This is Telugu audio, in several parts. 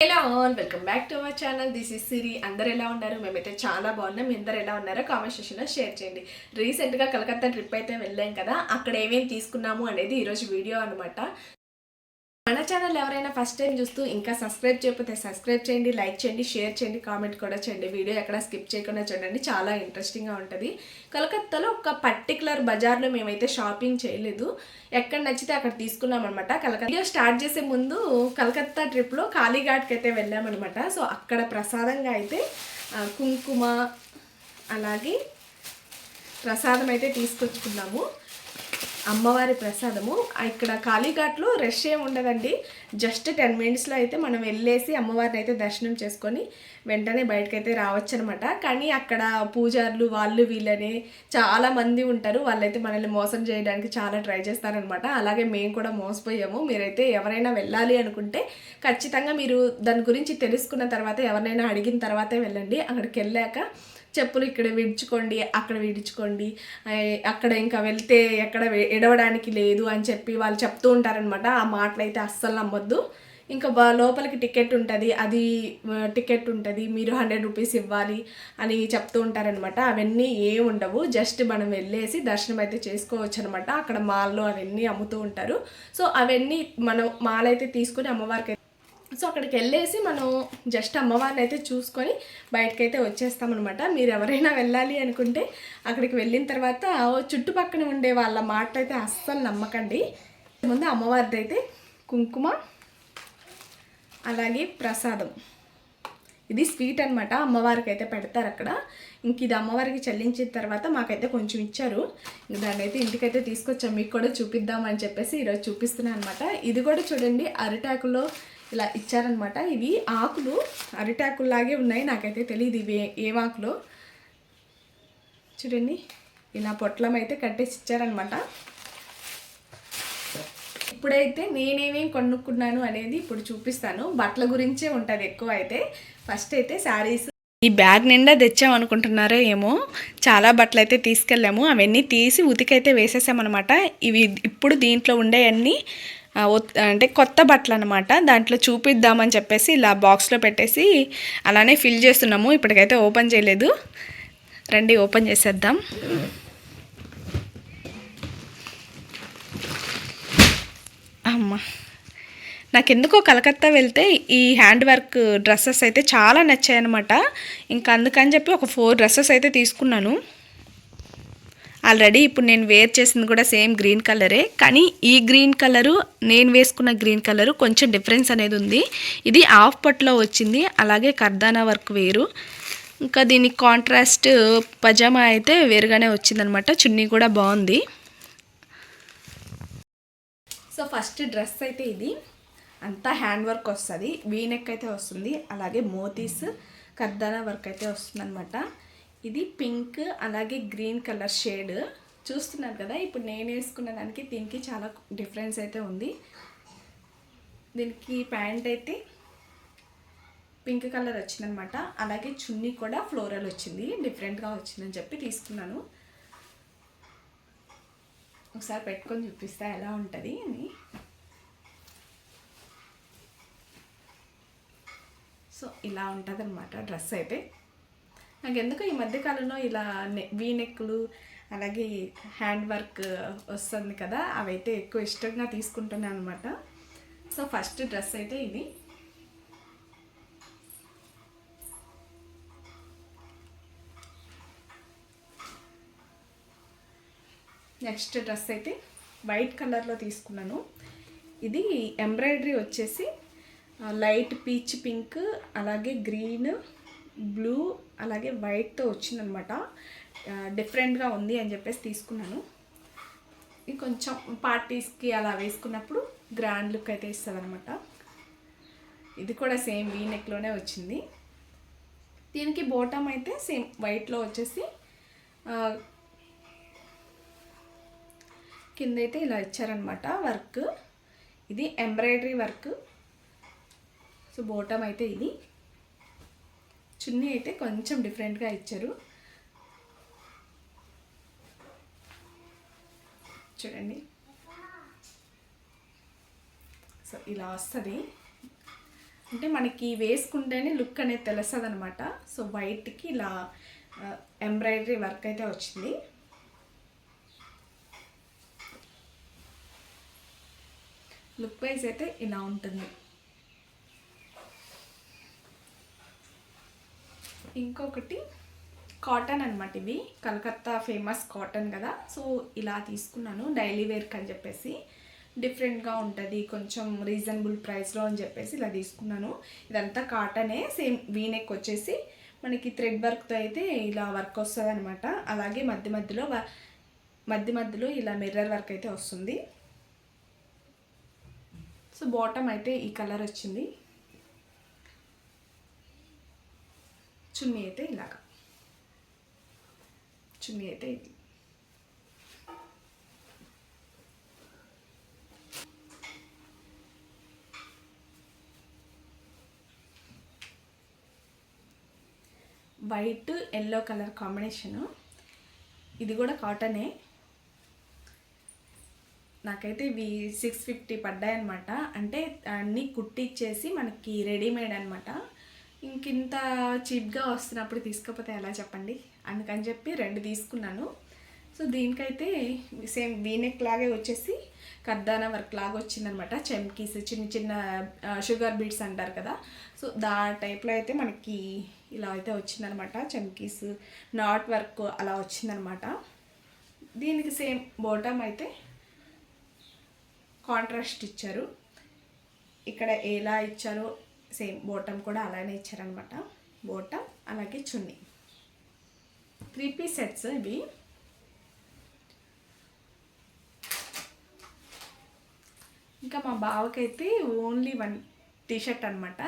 Hello all welcome back to our channel this is Siri అందరు ఎలా ఉన్నారు? మేమైతే చాలా బాగున్నాం. మీ అందరు ఎలా ఉన్నారో కామెంట్ సెక్షన్లో షేర్ చేయండి. రీసెంట్గా కలకత్తా ట్రిప్ అయితే వెళ్ళాం కదా. అక్కడ ఏమేమి తీసుకున్నాము అనేది ఈరోజు వీడియో అనమాట మన ఛానల్ ఎవరైనా ఫస్ట్ టైం చూస్తూ ఇంకా సబ్స్క్రైబ్ చేయకపోతే సబ్స్క్రైబ్ చేయండి లైక్ చేయండి షేర్ చేయండి కామెంట్ కూడా చేయండి. వీడియో ఎక్కడ స్కిప్ చేయకుండా చూడండి. చాలా ఇంట్రెస్టింగ్గా ఉంటుంది. కలకత్తాలో ఒక పర్టికులర్ బజార్లో మేమైతే షాపింగ్ చేయలేదు. ఎక్కడ నచ్చితే అక్కడ తీసుకున్నాం అనమాట కలకత్తా వీడియో స్టార్ట్ చేసే ముందు కలకత్తా ట్రిప్లో కాళీఘాట్కి అయితే వెళ్ళామన్నమాట. సో అక్కడ ప్రసాదంగా అయితే కుంకుమ అలాగే ప్రసాదం అయితే తీసుకొచ్చుకున్నాము. అమ్మవారి ప్రసాదము. ఇక్కడ కాళీఘాట్లో రష్ ఏమి ఉండదండి. జస్ట్ టెన్ మినిట్స్లో అయితే మనం వెళ్ళేసి అమ్మవారిని అయితే దర్శనం చేసుకొని వెంటనే బయటకు అయితే రావచ్చు అనమాట కానీ అక్కడ పూజారులు వాళ్ళు వీళ్ళని చాలా మంది ఉంటారు. వాళ్ళైతే మనల్ని మోసం చేయడానికి చాలా ట్రై చేస్తారనమాట. అలాగే మేము కూడా మోసపోయాము. మీరైతే ఎవరైనా వెళ్ళాలి అనుకుంటే ఖచ్చితంగా మీరు దాని గురించి తెలుసుకున్న తర్వాత ఎవరినైనా అడిగిన తర్వాతే వెళ్ళండి. అక్కడికి వెళ్ళాక చెప్పులు ఇక్కడ విడుచుకోండి అక్కడ విడుచుకోండి. అక్కడ ఇంకా వెళ్తే ఎక్కడ ఎడవడానికి లేదు అని చెప్పి వాళ్ళు చెప్తూ ఉంటారనమాట ఆ మాటలు అయితే అస్సలు నమ్మొద్దు. ఇంకా లోపలికి టికెట్ ఉంటుంది అది టికెట్ ఉంటుంది మీరు హండ్రెడ్ రూపీస్ ఇవ్వాలి అని చెప్తూ ఉంటారనమాట అవన్నీ ఏం ఉండవు. జస్ట్ మనం వెళ్ళేసి దర్శనం అయితే చేసుకోవచ్చు అనమాట అక్కడ మాల్లో అవన్నీ అమ్ముతూ ఉంటారు. సో అవన్నీ మనం మాల్ అయితే తీసుకుని అమ్మవారికి సో అక్కడికి వెళ్ళేసి మనం జస్ట్ అమ్మవారిని అయితే చూసుకొని బయటకైతే వచ్చేస్తామన్నమాట. మీరు ఎవరైనా వెళ్ళాలి అనుకుంటే అక్కడికి వెళ్ళిన తర్వాత చుట్టుపక్కన ఉండే వాళ్ళ మాటలు అయితే అస్సలు నమ్మకండి. ముందు అమ్మవారిది అయితే కుంకుమ అలాగే ప్రసాదం. ఇది స్వీట్ అనమాట అమ్మవారికి అయితే పెడతారు అక్కడ. ఇంక ఇది అమ్మవారికి చెల్లించిన తర్వాత మాకైతే కొంచెం ఇచ్చారు. ఇంక దాన్ని అయితే ఇంటికైతే తీసుకొచ్చాం మీకు కూడా చూపిద్దామని చెప్పేసి ఈరోజు చూపిస్తున్నాను అనమాట ఇది కూడా చూడండి అరిటాకులో ఇలా ఇచ్చారనమాట. ఇవి ఆకులు అరిటాకుల్లాగే ఉన్నాయి. నాకైతే తెలియదు ఇవి ఏ- ఏం చూడండి ఇలా పొట్లం అయితే కట్టేసి ఇచ్చారనమాట. ఇప్పుడైతే నేనేమేం కొనుక్కున్నాను అనేది ఇప్పుడు చూపిస్తాను. బట్టల గురించే ఉంటుంది ఎక్కువ అయితే. ఫస్ట్ అయితే శారీస్. ఈ బ్యాగ్ నిండా తెచ్చాం అనుకుంటున్నారో ఏమో. చాలా బట్టలు అయితే తీసుకెళ్ళాము. అవన్నీ తీసి ఉతికైతే వేసేసామన్నమాట ఇవి ఇప్పుడు దీంట్లో ఉండేవన్నీ అంటే కొత్త బట్టలు అనమాట దాంట్లో చూపిద్దామని చెప్పేసి ఇలా బాక్స్లో పెట్టేసి అలానే ఫిల్ చేస్తున్నాము. ఇప్పటికైతే ఓపెన్ చేయలేదు. రండి ఓపెన్ చేసేద్దాం. అమ్మ నాకెందుకో కలకత్తా వెళ్తే ఈ హ్యాండ్ వర్క్ డ్రెస్సెస్ అయితే చాలా నచ్చాయన్నమాట. ఇంకా అందుకని చెప్పి ఒక ఫోర్ డ్రెస్సెస్ అయితే తీసుకున్నాను. ఆల్రెడీ ఇప్పుడు నేను వేర్ చేసింది కూడా సేమ్ గ్రీన్ కలరే కానీ ఈ గ్రీన్ కలరు నేను వేసుకున్న గ్రీన్ కలరు కొంచెం డిఫరెన్స్ అనేది ఉంది. ఇది హాఫ్ పట్లో వచ్చింది అలాగే కర్దానా వర్క్ వేరు. ఇంకా దీని కాంట్రాస్ట్ పజామా అయితే వేరుగానే వచ్చిందనమాట చున్నీ కూడా బాగుంది. సో ఫస్ట్ డ్రెస్ అయితే ఇది. అంతా హ్యాండ్ వర్క్ వస్తుంది వీనెక్ అయితే వస్తుంది అలాగే మోతీస్ కర్దానా వర్క్ అయితే వస్తుంది ఇది పింక్ అలాగే గ్రీన్ కలర్ షేడ్. చూస్తున్నారు కదా ఇప్పుడు నేను వేసుకున్న దానికి దీనికి చాలా డిఫరెన్స్ అయితే ఉంది. దీనికి ప్యాంట్ అయితే పింక్ కలర్ వచ్చిందనమాట. అలాగే చున్నీ కూడా ఫ్లోరల్ వచ్చింది డిఫరెంట్గా వచ్చిందని చెప్పి తీసుకున్నాను. ఒకసారి పెట్టుకొని చూపిస్తా ఎలా ఉంటుంది అని. సో ఇలా ఉంటుంది అనమాట డ్రెస్ అయితే. నాకు ఎందుకో ఈ మధ్యకాలంలో ఇలా వీ నెక్లు అలాగే హ్యాండ్ వర్క్ వస్తుంది కదా అవైతే ఎక్కువ ఇష్టంగా తీసుకుంటున్నాను అనమాట సో ఫస్ట్ డ్రెస్ అయితే ఇది. నెక్స్ట్ డ్రెస్ అయితే వైట్ కలర్లో తీసుకున్నాను. ఇది ఎంబ్రాయిడరీ వచ్చేసి లైట్ పీచ్ పింక్ అలాగే గ్రీన్ బ్లూ అలాగే వైట్తో వచ్చిందనమాట. డిఫరెంట్గా ఉంది అని చెప్పేసి తీసుకున్నాను. ఇది కొంచెం పార్టీస్కి అలా వేసుకున్నప్పుడు గ్రాండ్ లుక్ అయితే ఇస్తుంది అనమాట ఇది కూడా సేమ్ వీ నెక్లోనే వచ్చింది. దీనికి బోటమ్ అయితే సేమ్ వైట్లో వచ్చేసి కింద అయితే ఇలా ఇచ్చారనమాట వర్క్. ఇది ఎంబ్రాయిడరీ వర్క్. సో బోటమ్ అయితే ఇది. చున్నీ అయితే కొంచెం డిఫరెంట్గా ఇచ్చారు. చూడండి. సో ఇలా వస్తుంది. అంటే మనకి వేసుకుంటేనే లుక్ అనేది తెలుస్తుంది అనమాట సో వైట్కి ఇలా ఎంబ్రాయిడరీ వర్క్ అయితే వచ్చింది. లుక్ వైజ్ అయితే ఇలా ఉంటుంది. ఇంకొకటి కాటన్ అనమాట ఇవి. కలకత్తా ఫేమస్ కాటన్ కదా. సో ఇలా తీసుకున్నాను. డైలీ వేర్కి అని చెప్పేసి. డిఫరెంట్గా ఉంటుంది. కొంచెం రీజనబుల్ ప్రైస్లో అని చెప్పేసి ఇలా తీసుకున్నాను. ఇదంతా కాటనే. సేమ్ వీనెక్ వచ్చేసి మనకి థ్రెడ్ వర్క్తో అయితే ఇలా వర్క్ వస్తుంది అనమాట అలాగే మధ్య మధ్యలో వ- మధ్య మధ్యలో ఇలా మిర్రర్ వర్క్ అయితే వస్తుంది. సో బాటమ్ అయితే ఈ కలర్ వచ్చింది. చున్నీ అయితే ఇలాగా. చున్నీ అయితే ఇది. White yellow colour combination. ఇది కూడా కాటనే. నాకైతే ఇవి సిక్స్ ఫిఫ్టీ పడ్డాయి అనమాట అంటే అన్నీ కుట్టిచ్చేసి మనకి రెడీమేడ్ అనమాట ఇంకింత చీప్గా వస్తున్నప్పుడు తీసుకోకపోతే ఎలా చెప్పండి? అందుకని చెప్పి రెండు తీసుకున్నాను. సో దీనికైతే సేమ్ వీనెక్ లాగే వచ్చేసి కద్దానా వర్క్ లాగా వచ్చిందనమాట. చెమ్కీస్ చిన్న చిన్న షుగర్ బీట్స్ అంటారు కదా. సో దా టైప్లో అయితే మనకి ఇలా అయితే వచ్చిందనమాట. చెమ్కీస్ నాట్ వర్క్ అలా వచ్చిందనమాట. దీనికి సేమ్ బోటమ్ అయితే కాంట్రాస్ట్ ఇచ్చారు. ఇక్కడ ఎలా ఇచ్చారో సేమ్ బోటమ్ కూడా అలానే ఇచ్చారనమాట. బోటమ్ అలాగే చున్నీ. త్రీ పీస్ సెట్స్ ఇవి. ఇంకా మా బావకైతే ఓన్లీ వన్ టీషర్ట్ అనమాట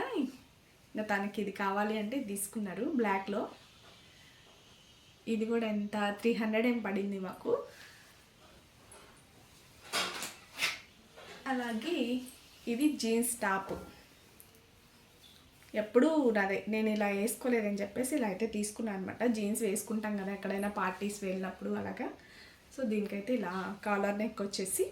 ఇంకా తనకి ఇది కావాలి అంటే తీసుకున్నారు బ్లాక్లో. ఇది కూడా ఎంత? త్రీ హండ్రెడ్ ఏం పడింది మాకు. అలాగే ఇది జీన్స్ టాప్. ఎప్పుడూ నాదే నేను ఇలా వేసుకోలేదని చెప్పేసి ఇలా అయితే తీసుకున్నాను అనమాట జీన్స్ వేసుకుంటాం కదా ఎక్కడైనా పార్టీస్ వెళ్ళినప్పుడు అలాగా. సో దీనికైతే ఇలా కాలర్ నెక్ వచ్చేసి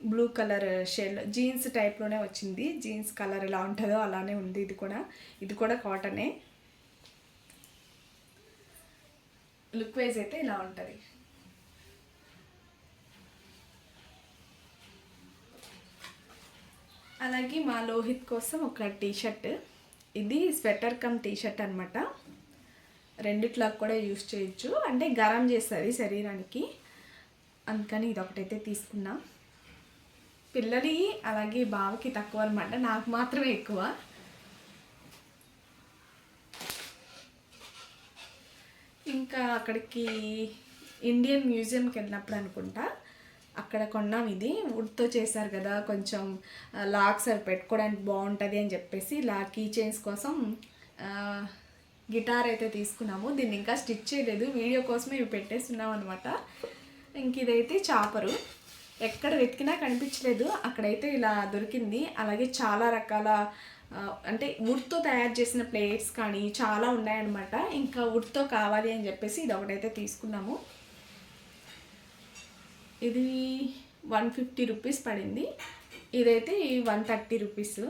బ్లూ కలర్ షేడ్ జీన్స్ టైప్లోనే వచ్చింది. జీన్స్ కలర్ ఎలా ఉంటుందో అలానే ఉంది ఇది కూడా. ఇది కూడా కాటనే లుక్ వైజ్ అయితే ఇలా ఉంటుంది. అలాగే మా లోహిత్ కోసం ఒక టీషర్ట్ ఇది స్వెటర్ కమ్ టీషర్ట్ అనమాట రెండిట్లా కూడా యూస్ చేయొచ్చు. అంటే గరం చేస్తుంది శరీరానికి. అందుకని ఇది ఒకటైతే తీసుకున్నా. పిల్లలి అలాగే బావకి తక్కువ అనమాట నాకు మాత్రమే ఎక్కువ. ఇంకా అక్కడికి ఇండియన్ మ్యూజియంకి వెళ్ళినప్పుడు అనుకుంటా. అక్కడ కొన్నాం. ఇది వుడ్తో చేశారు కదా కొంచెం లాక్స్ అవి పెట్టుకోవడానికి బాగుంటుంది అని చెప్పేసి ఇలా కీ చైన్స్ కోసం గిటార్ అయితే తీసుకున్నాము. దీన్ని ఇంకా స్టిచ్ చేయలేదు. వీడియో కోసమే ఇవి పెట్టేస్తున్నాం అనమాట ఇంక ఇదైతే చాపరు. ఎక్కడ వెతికినా కనిపించలేదు. అక్కడైతే ఇలా దొరికింది. అలాగే చాలా రకాల అంటే వుడ్తో తయారు చేసిన ప్లేట్స్ కానీ చాలా ఉన్నాయన్నమాట. ఇంకా వుడ్తో కావాలి అని చెప్పేసి ఇది ఒకటైతే తీసుకున్నాము. ఇది వన్ ఫిఫ్టీ రూపీస్ పడింది. ఇదైతే one thirty rupees.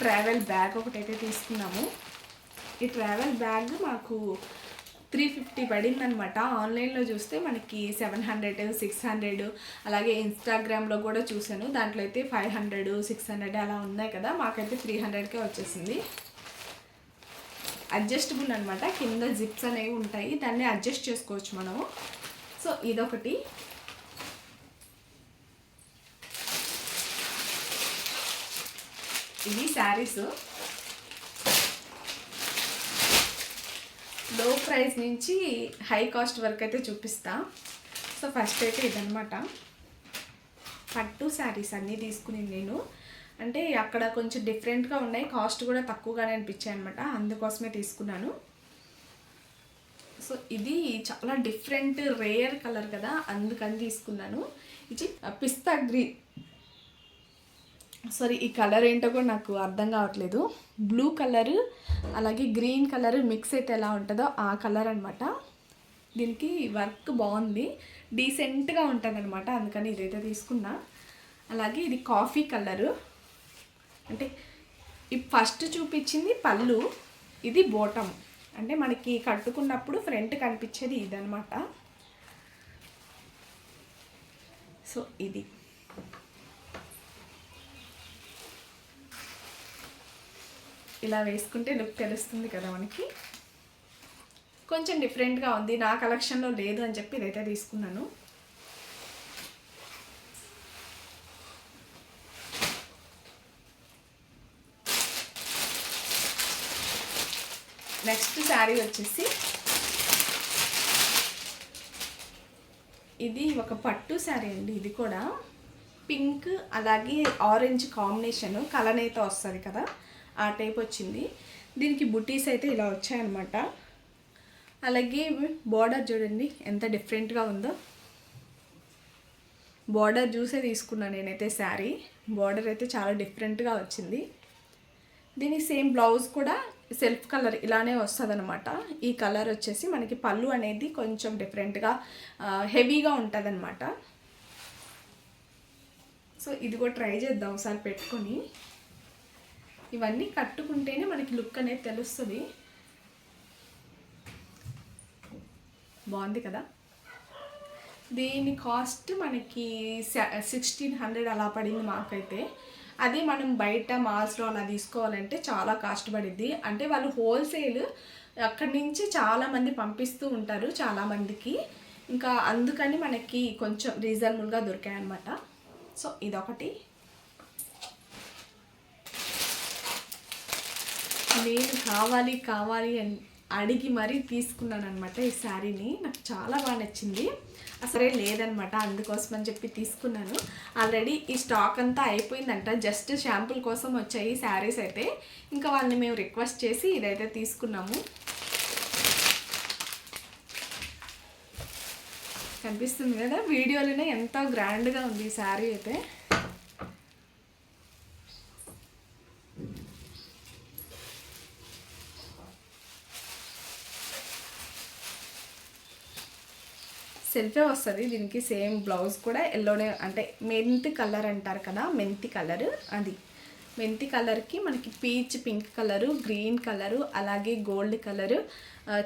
Travel bag ఒకటైతే తీసుకున్నాము. ఈ ట్రావెల్ బ్యాగ్ మాకు త్రీ ఫిఫ్టీ పడింది అనమాట ఆన్లైన్లో చూస్తే మనకి సెవెన్ హండ్రెడ్ సిక్స్ హండ్రెడ్ అలాగే ఇన్స్టాగ్రామ్లో కూడా చూశాను. దాంట్లో అయితే ఫైవ్ హండ్రెడ్ సిక్స్ హండ్రెడ్ అలా ఉన్నాయి కదా. మాకైతే త్రీ హండ్రెడ్కే వచ్చేసింది. అడ్జస్టబుల్ అనమాట కింద జిప్స్ అనేవి ఉంటాయి. దాన్ని అడ్జస్ట్ చేసుకోవచ్చు మనము. సో ఇదొకటి. ఇవి శారీస్. లో ప్రైస్ నుంచి హై కాస్ట్ వరకు అయితే చూపిస్తా. సో ఫస్ట్ అయితే ఇదనమాట పట్టు శారీస్ అన్నీ తీసుకుని నేను. అంటే అక్కడ కొంచెం డిఫరెంట్గా ఉన్నాయి. కాస్ట్ కూడా తక్కువగానే అనిపించాయి అనమాట అందుకోసమే తీసుకున్నాను. సో ఇది చాలా డిఫరెంట్ రేయర్ కలర్ కదా అందుకని తీసుకున్నాను. ఇది పిస్తా గ్రీన్ సారీ ఈ కలర్ ఏంటో కూడా నాకు అర్థం కావట్లేదు. బ్లూ కలర్ అలాగే గ్రీన్ కలర్ మిక్స్ అయితే ఎలా ఉంటుందో ఆ కలర్ అనమాట దీనికి వర్క్ బాగుంది. డీసెంట్గా ఉంటుంది అనమాట అందుకని ఇదైతే తీసుకున్నా. అలాగే ఇది కాఫీ కలరు. అంటే ఈ ఫస్ట్ చూపించింది పళ్ళు ఇది బోటం అంటే మనకి కట్టుకున్నప్పుడు ఫ్రంట్ కనిపించేది ఇదనమాట సో ఇది. ఇలా వేసుకుంటే లుక్ తెలుస్తుంది కదా మనకి. కొంచెం డిఫరెంట్గా ఉంది. నా కలెక్షన్లో లేదు అని చెప్పి ఇదైతే తీసుకున్నాను. నెక్స్ట్ శారీ వచ్చేసి ఇది ఒక పట్టు శారీ అండి ఇది కూడా. పింక్ అలాగే ఆరెంజ్ కాంబినేషన్ కలర్ అయితే వస్తుంది కదా ఆ టైప్ వచ్చింది. దీనికి బుటీస్ అయితే ఇలా వచ్చాయన్నమాట. అలాగే బార్డర్ చూడండి ఎంత డిఫరెంట్గా ఉందో. బార్డర్ చూసే తీసుకున్నాను నేనైతే శారీ. బార్డర్ అయితే చాలా డిఫరెంట్గా వచ్చింది. దీనికి సేమ్ బ్లౌజ్ కూడా సెల్ఫ్ కలర్ ఇలానే వస్తుంది అనమాట ఈ కలర్ వచ్చేసి మనకి పళ్ళు అనేది కొంచెం డిఫరెంట్గా హెవీగా ఉంటుంది అనమాట సో ఇది కూడా ట్రై చేద్దాం ఒకసారి పెట్టుకొని. ఇవన్నీ కట్టుకుంటేనే మనకి లుక్ అనేది తెలుస్తుంది. బాగుంది కదా? దీని కాస్ట్ మనకి సిక్స్టీన్ హండ్రెడ్ అలా పడింది మాకైతే. అదే మనం బయట మాల్స్లో అలా తీసుకోవాలంటే చాలా కాస్ట్ పడిద్ది అంటే వాళ్ళు హోల్సేల్ అక్కడి నుంచి చాలామంది పంపిస్తూ ఉంటారు చాలామందికి ఇంకా అందుకని మనకి కొంచెం రీజనబుల్గా దొరికాయి అనమాట సో ఇదొకటి. నేను కావాలి కావాలి అని అడిగి మరీ తీసుకున్నాను అనమాట ఈ శారీని. నాకు చాలా బాగా నచ్చింది. అసలే లేదనమాట అందుకోసం అని చెప్పి తీసుకున్నాను. ఆల్రెడీ ఈ స్టాక్ అంతా అయిపోయిందంట. జస్ట్ షాంపుల్ కోసం వచ్చాయి శారీస్ అయితే. ఇంకా వాళ్ళని మేము రిక్వెస్ట్ చేసి ఇదైతే తీసుకున్నాము. కనిపిస్తుంది కదా వీడియోలోనే ఎంత గ్రాండ్గా ఉంది ఈ శారీ అయితే. సెల్ఫే వస్తుంది. దీనికి సేమ్ బ్లౌజ్ కూడా ఎల్లోనే అంటే మెంతి కలర్ అంటారు కదా మెంతి కలర్ అది. మెంతి కలర్కి మనకి peach pink colour green colour అలాగే గోల్డ్ కలరు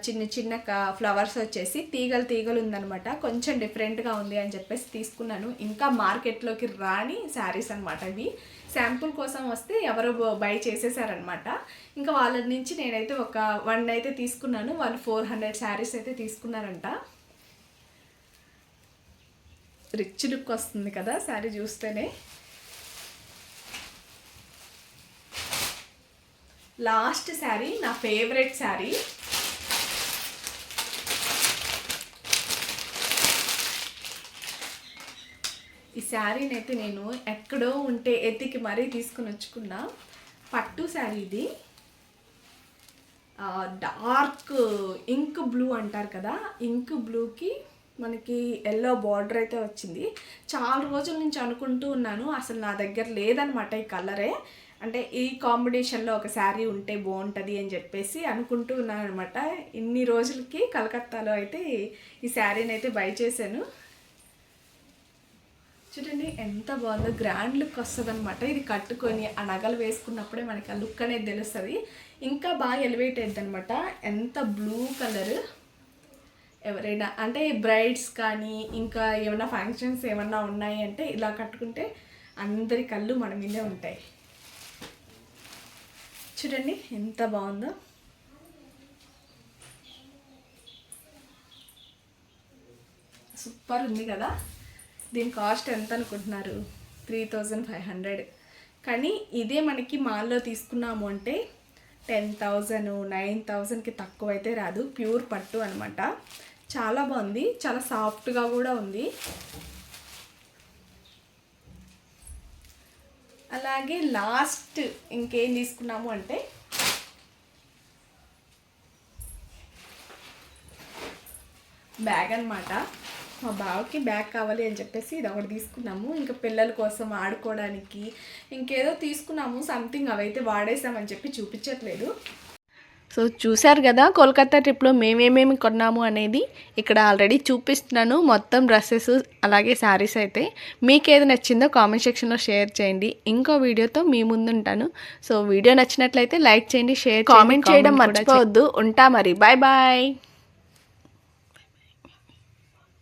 చిన్న చిన్న ఫ్లవర్స్ వచ్చేసి తీగలు తీగలు ఉందనమాట కొంచెం డిఫరెంట్గా ఉంది అని చెప్పేసి తీసుకున్నాను. ఇంకా మార్కెట్లోకి రాని శారీస్ అనమాట ఇవి. శాంపుల్ కోసం వస్తే ఎవరో బై చేసేసారనమాట ఇంకా వాళ్ళ నుంచి నేనైతే ఒక వన్ అయితే తీసుకున్నాను. వాళ్ళు ఫోర్ హండ్రెడ్ శారీస్ అయితే తీసుకున్నారంట. రిచ్ లుక్ వస్తుంది కదా శారీ చూస్తేనే. లాస్ట్ శారీ నా ఫేవరెట్ శారీ. ఈ శారీని అయితే నేను ఎక్కడో ఉంటే ఎత్తికి మరీ తీసుకుని వచ్చుకున్నా. పట్టు శారీ ఇది. డార్క్ ఇంక్ బ్లూ అంటారు కదా ఇంక్ బ్లూకి మనకి ఎల్లో బార్డర్ అయితే వచ్చింది. చాలా రోజుల నుంచి అనుకుంటూ ఉన్నాను అసలు నా దగ్గర లేదనమాట ఈ కలరే. అంటే ఈ కాంబినేషన్లో ఒక శారీ ఉంటే బాగుంటుంది అని చెప్పేసి అనుకుంటూ ఉన్నాను అనమాట ఇన్ని రోజులకి కలకత్తాలో అయితే ఈ శారీని అయితే బై చేశాను. చూడండి ఎంత బాగుందో గ్రాండ్ లుక్ వస్తుంది అనమాట ఇది కట్టుకొని ఆ నగలు వేసుకున్నప్పుడే మనకి ఆ లుక్ అనేది తెలుస్తుంది. ఇంకా బాగా ఎలివేట్ అయ్యింది అనమాట ఎంత బ్లూ కలర్. ఎవరైనా అంటే బ్రైడ్స్ కానీ ఇంకా ఏమైనా ఫంక్షన్స్ ఏమన్నా ఉన్నాయి అంటే ఇలా కట్టుకుంటే అందరి కళ్ళు మన మీదే ఉంటాయి. చూడండి ఎంత బాగుందో. సూపర్ ఉంది కదా. దీని కాస్ట్ ఎంత అనుకుంటున్నారు? త్రీ థౌజండ్ ఫైవ్ హండ్రెడ్ కానీ ఇదే మనకి మాల్లో తీసుకున్నాము అంటే టెన్ థౌజండ్ నైన్ థౌజండ్కి తక్కువ అయితే రాదు. ప్యూర్ పట్టు అనమాట చాలా బాగుంది. చాలా సాఫ్ట్గా కూడా ఉంది. అలాగే లాస్ట్ ఇంకేం తీసుకున్నాము అంటే బ్యాగ్ అనమాట మా బావకి బ్యాగ్ కావాలి అని చెప్పేసి ఇది ఒకటి తీసుకున్నాము. ఇంకా పిల్లల కోసం ఆడుకోవడానికి ఇంకేదో తీసుకున్నాము. సంథింగ్ అవైతే వాడేసామని చెప్పి చూపించట్లేదు. సో చూశారు కదా కోల్కతా ట్రిప్లో మేమేమేమి కొన్నాము అనేది ఇక్కడ ఆల్రెడీ చూపిస్తున్నాను. మొత్తం డ్రెస్సెస్ అలాగే శారీస్ అయితే. మీకు ఏది నచ్చిందో కామెంట్ సెక్షన్లో షేర్ చేయండి. ఇంకో వీడియోతో మీ ముందు ఉంటాను. సో వీడియో నచ్చినట్లయితే లైక్ చేయండి షేర్ కామెంట్ చేయడం మర్చిపోవద్దు. ఉంటా మరి. Bye bye.